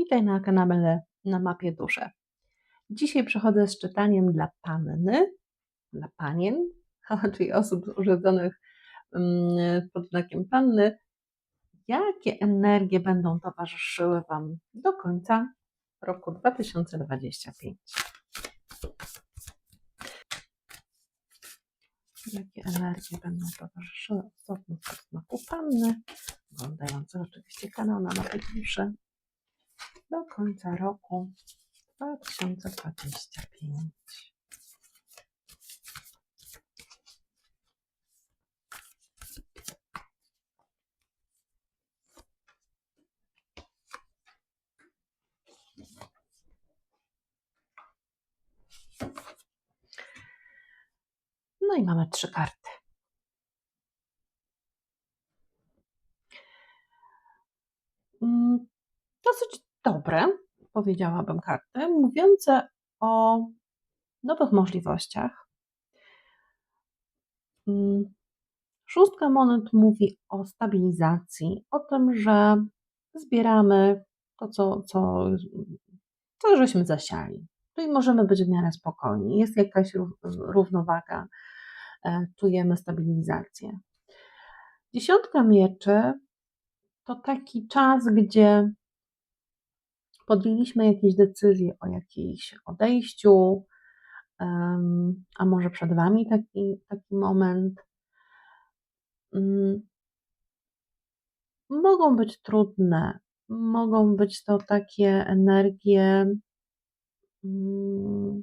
Witaj na kanale na mapie duszy. Dzisiaj przychodzę z czytaniem dla panny, dla panien, czyli osób urodzonych mm, pod znakiem panny. Jakie energie będą towarzyszyły Wam do końca roku 2025? Jakie energie będą towarzyszyły osobom pod znaku panny, oglądających oczywiście kanał na mapie duszy do końca roku 2025. No i mamy trzy karty. Mm, dosyć dobre, powiedziałabym karty, mówiące o nowych możliwościach. Mm, szóstka monet mówi o stabilizacji, o tym, że zbieramy to, co, co, co żeśmy zasiali. Czyli możemy być w miarę spokojni. Jest jakaś równowaga, e, czujemy stabilizację. Dziesiątka mieczy to taki czas, gdzie podjęliśmy jakieś decyzje o jakimś odejściu, a może przed Wami taki, taki moment. Mm, mogą być trudne, mogą być to takie energie, mm,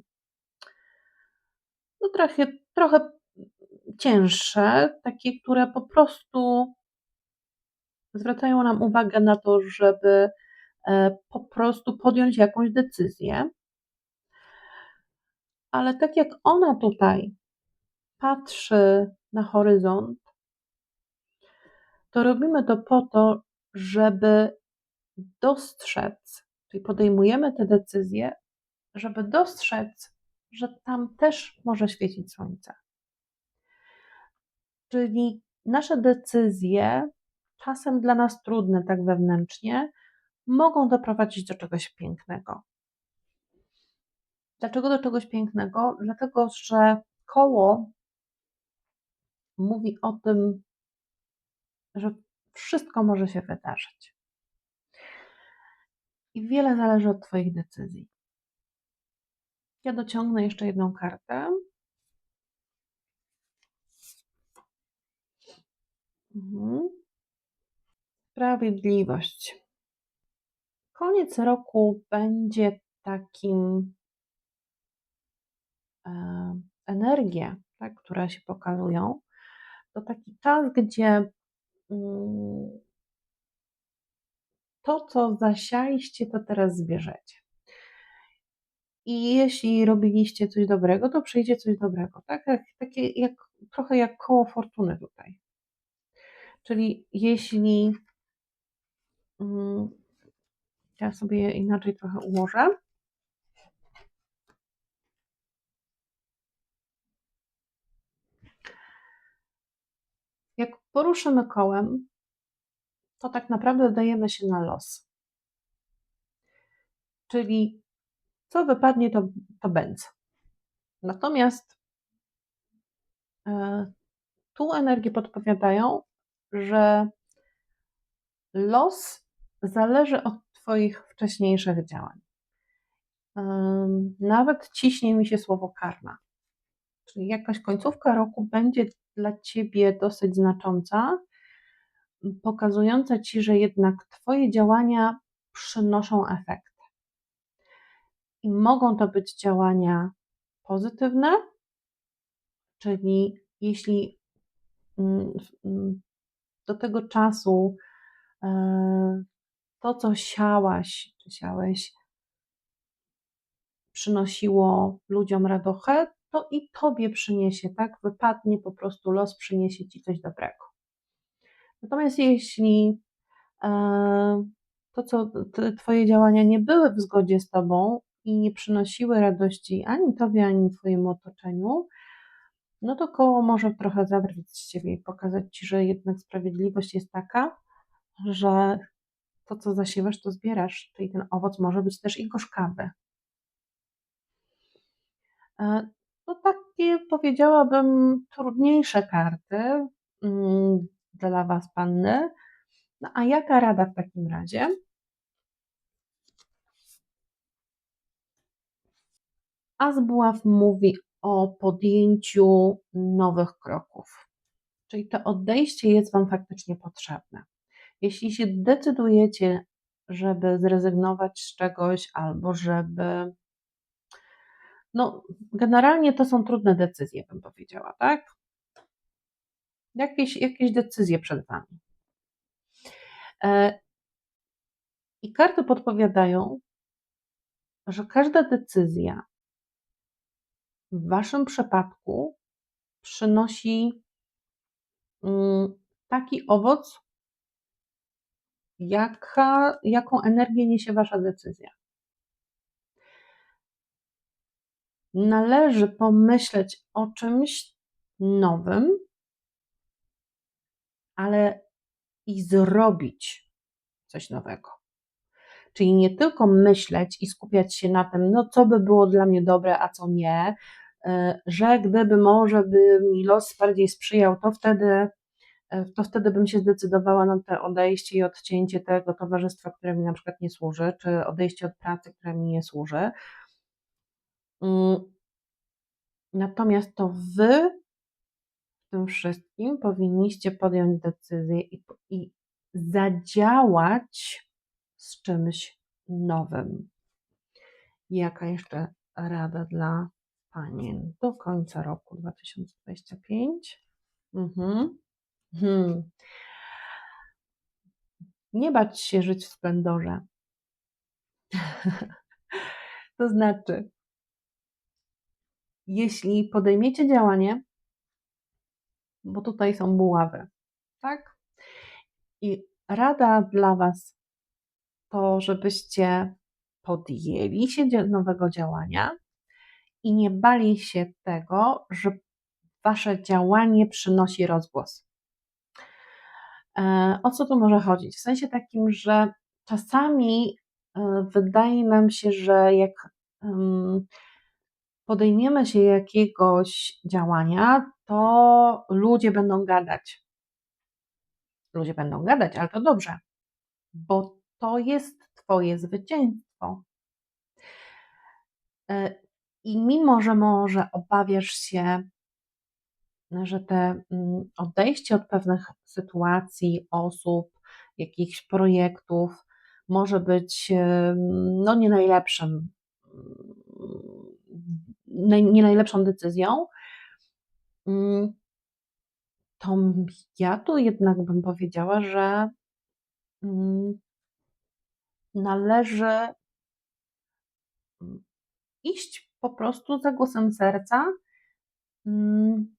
no trochę, trochę cięższe, takie, które po prostu zwracają nam uwagę na to, żeby po prostu podjąć jakąś decyzję. Ale tak jak ona tutaj patrzy na horyzont, to robimy to po to, żeby dostrzec, czyli podejmujemy te decyzje, żeby dostrzec, że tam też może świecić słońce. Czyli nasze decyzje, czasem dla nas trudne tak wewnętrznie, mogą doprowadzić do czegoś pięknego. Dlaczego do czegoś pięknego? Dlatego, że koło mówi o tym, że wszystko może się wydarzyć. I wiele zależy od Twoich decyzji. Ja dociągnę jeszcze jedną kartę. Mhm. Sprawiedliwość. Koniec roku będzie takim e, energie, tak, które się pokazują, to taki czas, gdzie mm, to, co zasialiście, to teraz zbierzecie. I jeśli robiliście coś dobrego, to przyjdzie coś dobrego, tak? Jak, takie jak, trochę jak koło fortuny tutaj. Czyli jeśli mm, ja sobie inaczej trochę ułożę. Jak poruszymy kołem, to tak naprawdę dajemy się na los. Czyli co wypadnie, to, to będzie. Natomiast e, tu energie podpowiadają, że los zależy od Twoich wcześniejszych działań. Nawet ciśnie mi się słowo karma. Czyli jakaś końcówka roku będzie dla Ciebie dosyć znacząca, pokazująca Ci, że jednak Twoje działania przynoszą efekt. I mogą to być działania pozytywne, czyli jeśli mm, mm, do tego czasu e, to, co siałaś, czy siałeś, przynosiło ludziom radochę, to i tobie przyniesie, tak? Wypadnie po prostu los, przyniesie ci coś dobrego. Natomiast jeśli e, to, co twoje działania nie były w zgodzie z tobą i nie przynosiły radości ani tobie, ani twojemu otoczeniu, no to koło może trochę zabrać z ciebie i pokazać ci, że jednak sprawiedliwość jest taka, że to, co zasiewasz, to zbierasz, czyli ten owoc może być też i gorzkawy. E, to takie powiedziałabym trudniejsze karty mm, dla Was, panny. No a jaka rada w takim razie? As buław mówi o podjęciu nowych kroków. Czyli to odejście jest Wam faktycznie potrzebne. Jeśli się decydujecie, żeby zrezygnować z czegoś albo żeby. No, generalnie to są trudne decyzje, bym powiedziała, tak? Jakieś, jakieś decyzje przed Wami. E, I karty podpowiadają, że każda decyzja w Waszym przypadku przynosi mm, taki owoc, jaka, jaką energię niesie Wasza decyzja. Należy pomyśleć o czymś nowym, ale i zrobić coś nowego. Czyli nie tylko myśleć i skupiać się na tym, no co by było dla mnie dobre, a co nie, e, że gdyby może by mi los bardziej sprzyjał, to wtedy, to wtedy bym się zdecydowała na to odejście i odcięcie tego towarzystwa, które mi na przykład nie służy, czy odejście od pracy, która mi nie służy. Mm. Natomiast to wy w tym wszystkim powinniście podjąć decyzję i, i zadziałać z czymś nowym. Jaka jeszcze rada dla panien do końca roku 2025? Mhm. Hmm. Nie bać się żyć w splendorze. to znaczy, jeśli podejmiecie działanie, bo tutaj są buławy, tak? I rada dla Was to, żebyście podjęli się nowego działania i nie bali się tego, że wasze działanie przynosi rozgłos. E, o co tu może chodzić? W sensie takim, że czasami e, wydaje nam się, że jak podejmiemy się jakiegoś działania, to ludzie będą gadać. Ludzie będą gadać, ale to dobrze, bo to jest Twoje zwycięstwo. E, I mimo, że może obawiasz się, że te mm, odejście od pewnych sytuacji, osób, jakichś projektów może być no, nie najlepszym, mm, nie najlepszą decyzją, mm, to ja tu jednak bym powiedziała, że należy iść po prostu za głosem serca,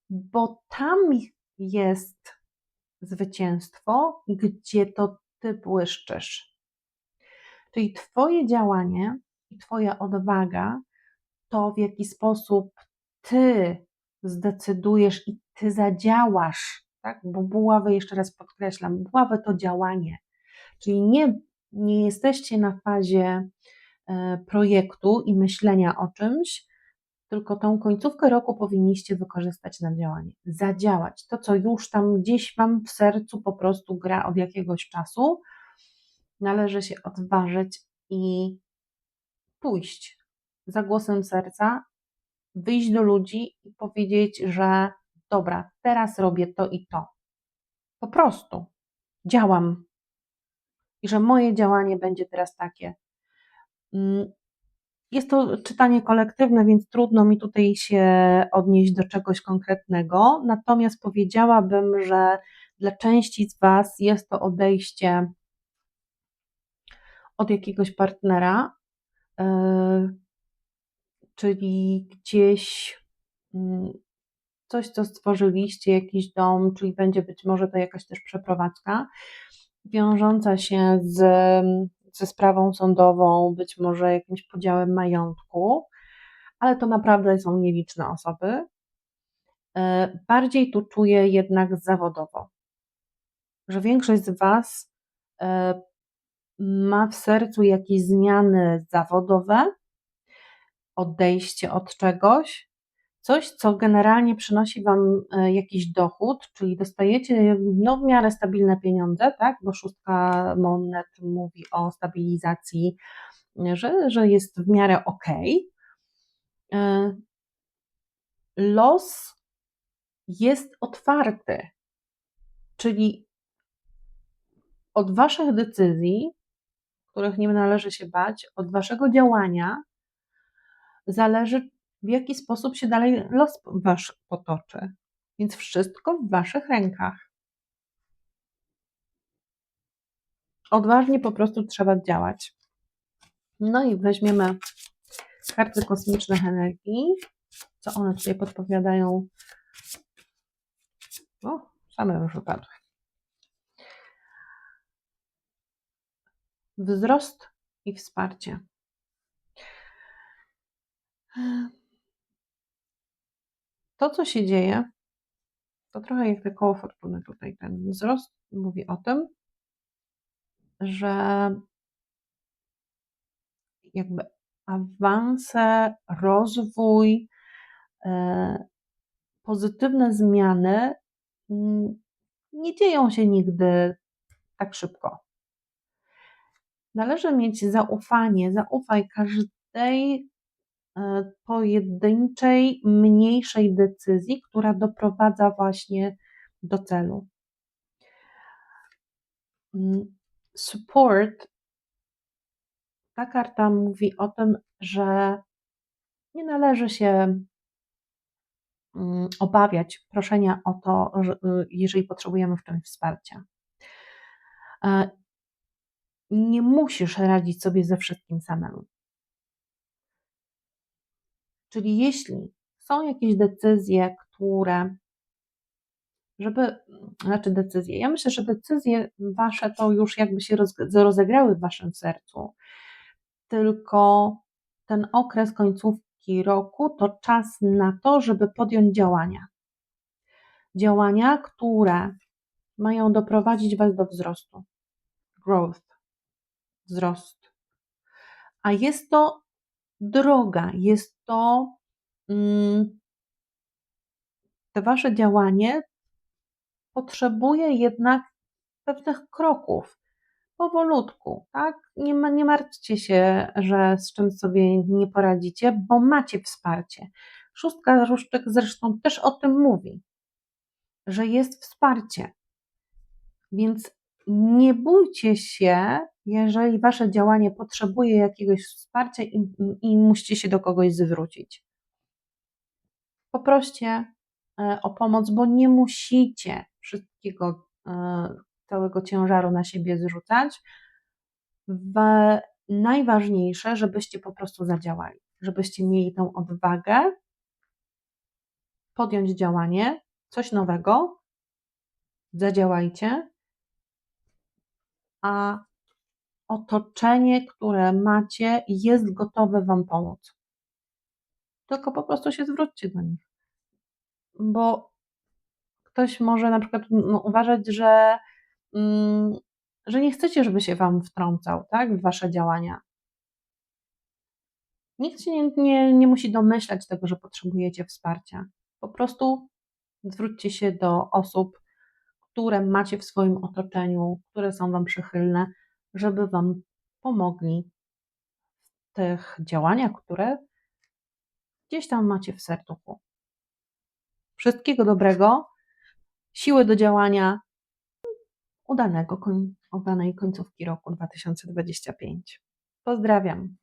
bo tam jest zwycięstwo, gdzie to ty błyszczysz. Czyli Twoje działanie i Twoja odwaga, to w jaki sposób Ty zdecydujesz i Ty zadziałasz, tak? Bo buławy, jeszcze raz podkreślam, buławy to działanie. Czyli nie nie jesteście na fazie e, projektu i myślenia o czymś, tylko tą końcówkę roku powinniście wykorzystać na działanie, zadziałać. To, co już tam gdzieś Wam w sercu po prostu gra od jakiegoś czasu, należy się odważyć i pójść za głosem serca, wyjść do ludzi i powiedzieć, że dobra, teraz robię to i to. Po prostu działam, i że moje działanie będzie teraz takie. Jest to czytanie kolektywne, więc trudno mi tutaj się odnieść do czegoś konkretnego, natomiast powiedziałabym, że dla części z Was jest to odejście od jakiegoś partnera, yy, czyli gdzieś mm, coś, co stworzyliście, jakiś dom, czyli będzie być może to jakaś też przeprowadzka wiążąca się z, ze sprawą sądową, być może jakimś podziałem majątku, ale to naprawdę są nieliczne osoby. E, bardziej tu czuję jednak zawodowo, że większość z Was e, ma w sercu jakieś zmiany zawodowe, odejście od czegoś, coś, co generalnie przynosi Wam e, jakiś dochód, czyli dostajecie no, w miarę stabilne pieniądze, tak? bo szóstka monet mówi o stabilizacji, że, że jest w miarę ok. Los jest otwarty, czyli od Waszych decyzji, których nie należy się bać, od Waszego działania zależy, w jaki sposób się dalej los Wasz potoczy. Więc wszystko w Waszych rękach. Odważnie po prostu trzeba działać. No i weźmiemy karty kosmicznych energii. Co one tutaj podpowiadają? O, same już wypadły. Wzrost i wsparcie. To, co się dzieje, to trochę jak te koło fortuny tutaj. Ten wzrost mówi o tym, że jakby awanse, rozwój, e, pozytywne zmiany mm, nie dzieją się nigdy tak szybko. Należy mieć zaufanie, zaufaj każdej pojedynczej, mniejszej decyzji, która doprowadza właśnie do celu. Mm, support, ta karta mówi o tym, że nie należy się mm, obawiać proszenia o to, y, jeżeli potrzebujemy w czymś wsparcia. E, nie musisz radzić sobie ze wszystkim samemu. Czyli jeśli są jakieś decyzje, które, żeby, znaczy decyzje, ja myślę, że decyzje wasze to już jakby się rozegrały w waszym sercu, tylko ten okres końcówki roku to czas na to, żeby podjąć działania. Działania, które mają doprowadzić was do wzrostu. Growth wzrost. A jest to droga, jest to mm, to wasze działanie potrzebuje jednak pewnych kroków, powolutku, tak? Nie, nie martwcie się, że z czym sobie nie poradzicie, bo macie wsparcie. Szóstka różdżek zresztą też o tym mówi, że jest wsparcie. Więc nie bójcie się jeżeli wasze działanie potrzebuje jakiegoś wsparcia i, i musicie się do kogoś zwrócić. Poproście e, o pomoc, bo nie musicie wszystkiego, e, całego ciężaru na siebie zrzucać. Najważniejsze, żebyście po prostu zadziałali, żebyście mieli tą odwagę podjąć działanie, coś nowego, zadziałajcie, a otoczenie, które macie, jest gotowe Wam pomóc. Tylko po prostu się zwróćcie do nich. Bo ktoś może na przykład no, uważać, że, mm, że nie chcecie, żeby się Wam wtrącał tak, w Wasze działania. Nikt się nie, nie, nie musi domyślać tego, że potrzebujecie wsparcia. Po prostu zwróćcie się do osób, które macie w swoim otoczeniu, które są Wam przychylne, żeby Wam pomogli w tych działaniach, które gdzieś tam macie w serduchu. Wszystkiego dobrego, siły do działania, udanego, udanej końcówki roku 2025. Pozdrawiam.